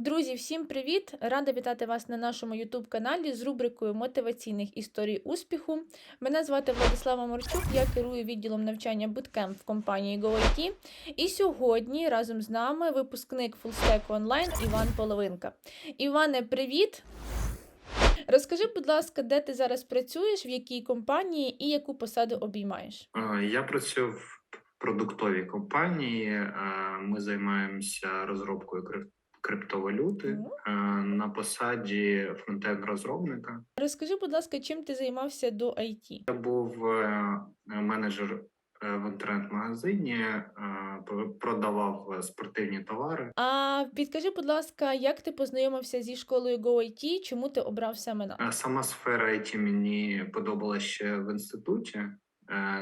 Друзі, всім привіт! Рада вітати вас на нашому youtube каналі з рубрикою мотиваційних історій успіху. Мене звати Владислава Морчук, я керую відділом навчання Bootcamp в компанії GoIT. І сьогодні разом з нами випускник Fullstack Online Іван Половинка. Іване, привіт! Розкажи, будь ласка, де ти зараз працюєш, в якій компанії і яку посаду обіймаєш? Я працюю в продуктовій компанії. е, Ми займаємося розробкою криптовалюти е, на посаді фронтенд розробника. Розкажи, будь ласка, чим ти займався до IT? Я був е, менеджер е, в інтернет-магазині, продавав спортивні товари. А підкажи, будь ласка, як ти познайомився зі школою GoIT? Чому ти обрав саме нас? Сама сфера IT мені подобалася ще в інституті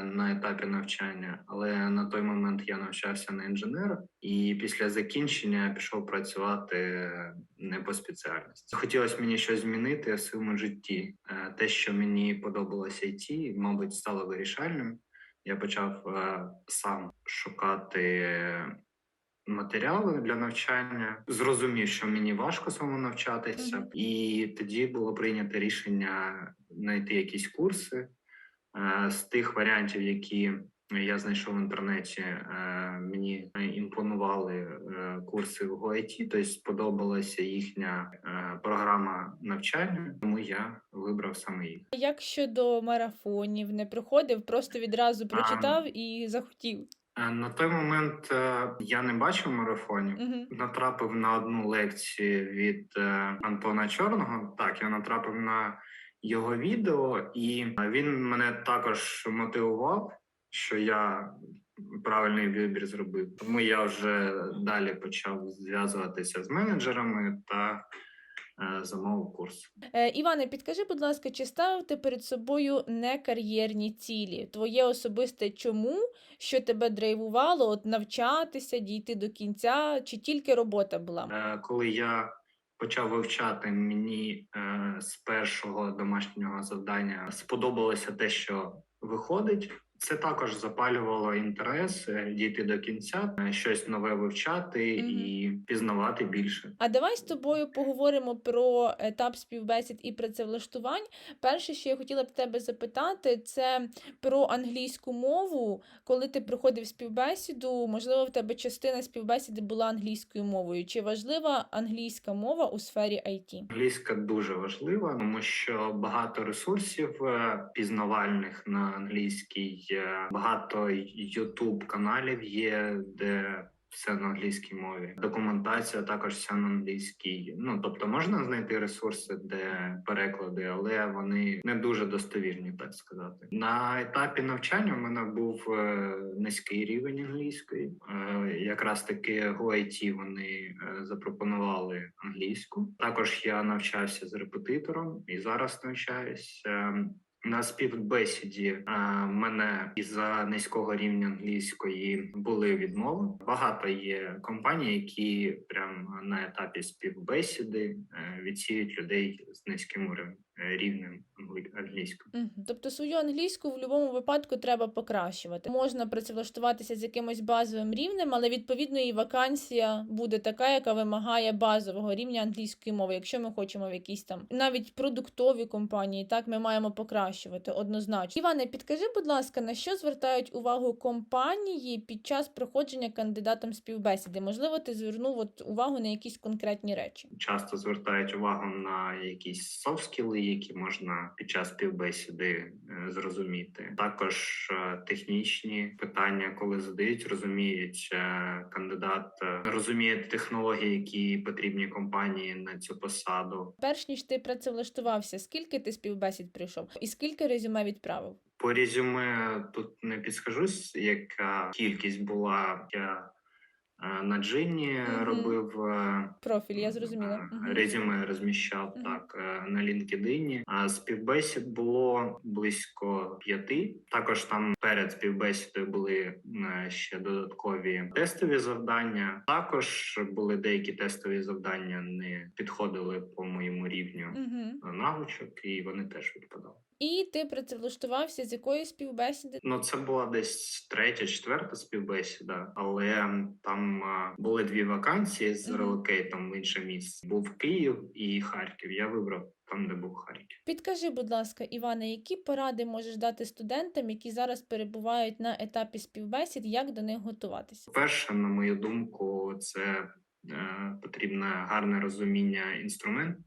на етапі навчання, але на той момент я навчався на інженера, і після закінчення пішов працювати не по спеціальності. Хотілося мені щось змінити в своєму житті. Е, Те, що мені подобалося IT, мабуть, стало вирішальним. Я почав е, сам шукати матеріали для навчання, зрозумів, що мені важко самому навчатися, і тоді було прийнято рішення знайти якісь курси Е, з тих варіантів, які я знайшов в інтернеті. е, Мені імпонували е, курси в GoIT, тобто сподобалася їхня е, програма навчання, тому я вибрав саме їх. Як щодо марафонів, не приходив, просто відразу прочитав і захотів. Е, На той момент е, я не бачив марафонів. Угу. натрапив на одну лекцію від е, Антона Чорного. Так, я натрапив на його відео, і він мене також мотивував, що я правильний вибір зробив. Тому я вже далі почав зв'язуватися з менеджерами та е, замовив курс. Е, Іване, підкажи, будь ласка, чи ставив ти перед собою не кар'єрні цілі? Твоє особисте чому, що тебе драйвувало, от навчатися, дійти до кінця, чи тільки робота була? Е, Коли я почав вивчати, мені е, з першого домашнього завдання сподобалося те, що виходить. Це також запалювало інтерес е, дійти до кінця, е, щось нове вивчати Мгм. і пізнавати більше. А давай з тобою поговоримо про етап співбесід і працевлаштувань. Перше, що я хотіла б тебе запитати, це про англійську мову. Коли ти проходив співбесіду, можливо, в тебе частина співбесіди була англійською мовою. Чи важлива англійська мова у сфері IT? Англійська дуже важлива, тому що багато ресурсів е, пізнавальних на англійській, багато youtube каналів є, де все на англійській мові. Документація також вся на англійській. Ну тобто можна знайти ресурси, де переклади, але вони не дуже достовірні, так сказати. На етапі навчання в мене був е, низький рівень англійської. Е, якраз таки GoIT вони е, запропонували англійську. Також я навчався з репетитором і зараз навчаюся. На співбесіді мене із-за низького рівня англійської були відмови. Багато є компаній, які прямо на етапі співбесіди е, відсіють людей з низьким рівнем- рівнем англи- англійської. Тобто свою англійську в будь-якому випадку треба покращувати. Можна працевлаштуватися з якимось базовим рівнем, але відповідно і вакансія буде така, яка вимагає базового рівня англійської мови. Якщо ми хочемо в якісь там навіть продуктові компанії, так ми маємо покращувати однозначно. Іване, підкажи, будь ласка, на що звертають увагу компанії під час проходження кандидатом співбесіди? Можливо, ти звернув от увагу на якісь конкретні речі. часто звертають увагу на якісь софт-скіли, які можна під час співбесіди е, зрозуміти. Також е, технічні питання, коли задають, розуміють е, кандидат, розуміє технології, які потрібні компанії на цю посаду. Перш ніж ти працевлаштувався, скільки ти співбесід прийшов і скільки резюме відправив? По резюме тут не підскажусь, яка кількість була. Я на джині Мгм. робив. Профіль, я зрозуміла. Резюме розміщав Мгм. так е, на LinkedIn. А співбесід було близько п'яти. Також там перед співбесідою були е, ще додаткові тестові завдання. Також були деякі тестові завдання, не підходили по моєму рівню Мгм. навичок, і вони теж відпадали. І ти працевлаштувався з якої співбесіди? Ну, це була десь третя, четверта співбесіда, але там а, були дві вакансії з релокейтом в інше місце. Був Київ і Харків. Я вибрав там, де був Харків. Підкажи, будь ласка, Іване, які поради можеш дати студентам, які зараз перебувають на етапі співбесід, як до них готуватися? Перше, на мою думку, це е, потрібне гарне розуміння інструментів,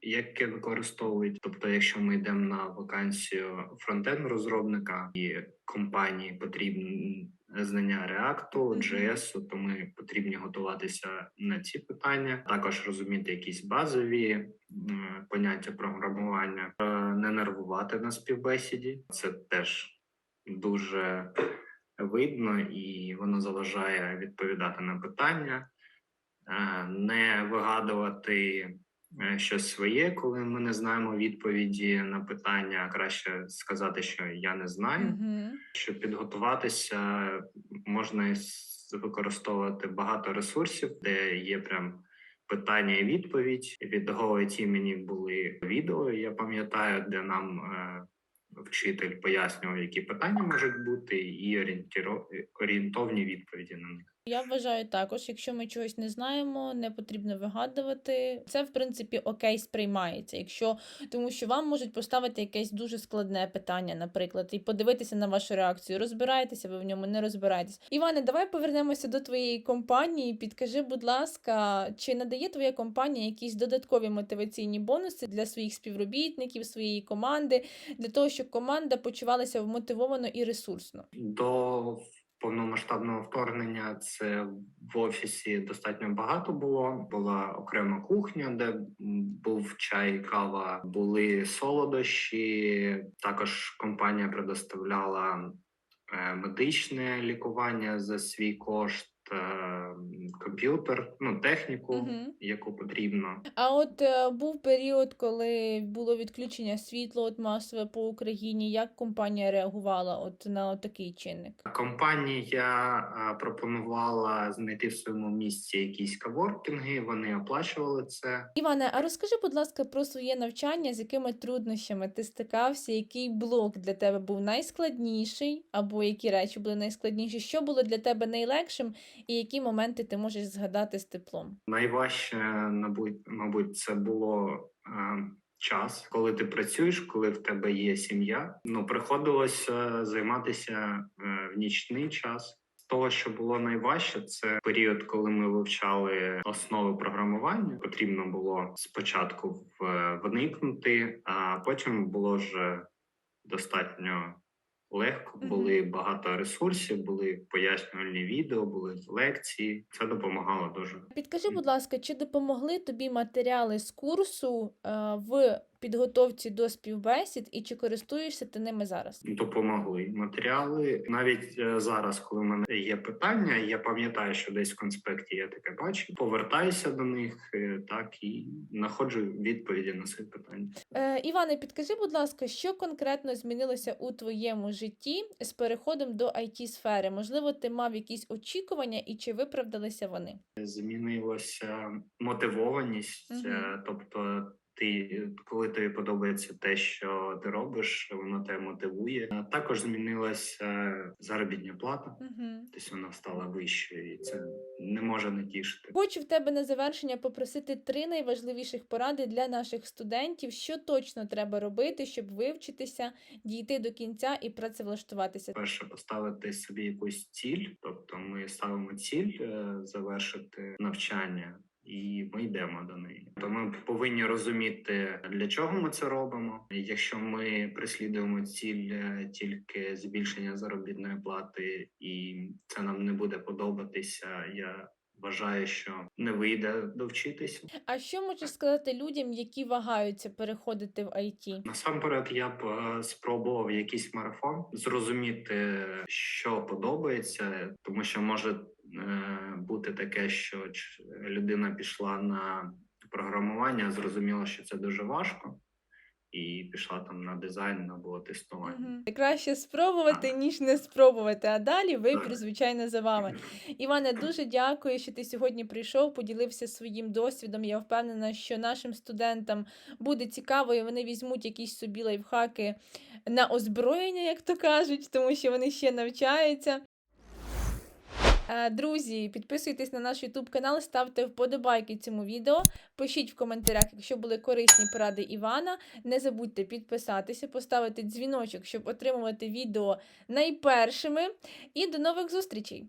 яке використовують. Тобто, якщо ми йдемо на вакансію фронтенд розробника і компанії потрібні знання React, Мгм. JS, то ми потрібні готуватися на ці питання. Також розуміти якісь базові м, поняття програмування, Е, не нервувати на співбесіді. Це теж дуже видно і воно заважає відповідати на питання, Е, не вигадувати е, щось своє, коли ми не знаємо відповіді на питання. Краще сказати, що я не знаю. Угу. Щоб підготуватися, можна використовувати багато ресурсів, де є прям питання і відповідь. Від Go мені були відео, я пам'ятаю, де нам е, вчитель пояснював, які питання можуть бути, і орієнтіро- орієнтовні відповіді на них. Я вважаю також, якщо ми чогось не знаємо, не потрібно вигадувати. Це в принципі окей сприймається. Якщо тому, що вам можуть поставити якесь дуже складне питання, наприклад, і подивитися на вашу реакцію. Розбираєтеся ви в ньому, не розбираєтесь. Іване, давай повернемося до твоєї компанії. Підкажи, будь ласка, чи надає твоя компанія якісь додаткові мотиваційні бонуси для своїх співробітників, своєї команди, для того, щоб команда почувалася вмотивовано і ресурсно? До повномасштабного вторгнення це в офісі достатньо багато було. Була окрема кухня, де був чай, кава, були солодощі. Також компанія предоставляла е, медичне лікування за свій кошт, комп'ютер, ну техніку, Мгм. яку потрібно. А от е, був період, коли було відключення світла от масове по Україні. Як компанія реагувала от на такий чинник? Компанія е, пропонувала знайти в своєму місці якісь каворкінги. Вони оплачували це. Іване, а розкажи, будь ласка, про своє навчання, з якими труднощами ти стикався, який блок для тебе був найскладніший, або які речі були найскладніші, що було для тебе найлегшим, і які моменти ти можеш згадати з теплом? Найважче, мабуть, це було е, час, коли ти працюєш, коли в тебе є сім'я. Ну приходилося займатися е, в нічний час. Того, що було найважче, це період, коли ми вивчали основи програмування. Потрібно було спочатку вникнути, а потім було вже достатньо легко. Були багато ресурсів, були пояснювальні відео, були лекції. Це допомагало дуже. Підкажи, будь ласка, чи допомогли тобі матеріали з курсу е, в підготовці до співбесід, і чи користуєшся ти ними зараз? Допомогли матеріали. Навіть е, зараз, коли в мене є питання, я пам'ятаю, що десь в конспекті я таке бачу. Повертаюся до них е, так і знаходжу відповіді на свої питання. Е, Іване, підкажи, будь ласка, що конкретно змінилося у твоєму житті з переходом до it сфери? Можливо, ти мав якісь очікування і чи виправдалися вони? Змінилася мотивованість, е, тобто. Ти, коли тобі подобається те, що ти робиш, воно тебе мотивує. А Також змінилася заробітня плата, Угу. тобто вона стала вищою, і це не може не тішити. Хочу в тебе на завершення попросити три найважливіших поради для наших студентів, що точно треба робити, щоб вивчитися, дійти до кінця і працевлаштуватися. перше поставити собі якусь ціль, тобто ми ставимо ціль е, завершити навчання. І ми йдемо до неї. То ми повинні розуміти, для чого ми це робимо. Якщо ми преслідуємо ціль е, тільки збільшення заробітної плати, і це нам не буде подобатися. Я вважаю, що не вийде довчитися. А що можеш сказати людям, які вагаються переходити в IT? Насамперед, я б е, спробував якийсь марафон зрозуміти, що подобається, тому що може е, бути таке, що людина пішла на програмування, зрозуміла, що це дуже важко. і пішла там на дизайн або тестування. Мгм. Краще спробувати, Так. ніж не спробувати. А далі вибір, звичайно, за вами. Іване, дуже дякую, що ти сьогодні прийшов, поділився своїм досвідом. Я впевнена, що нашим студентам буде цікаво, і вони візьмуть якісь собі лайфхаки на озброєння, як то кажуть, тому що вони ще навчаються. Е, Друзі, підписуйтесь на наш YouTube канал, ставте вподобайки цьому відео, пишіть в коментарях, якщо були корисні поради Івана. Не забудьте підписатися, поставити дзвіночок, щоб отримувати відео найпершими. І до нових зустрічей!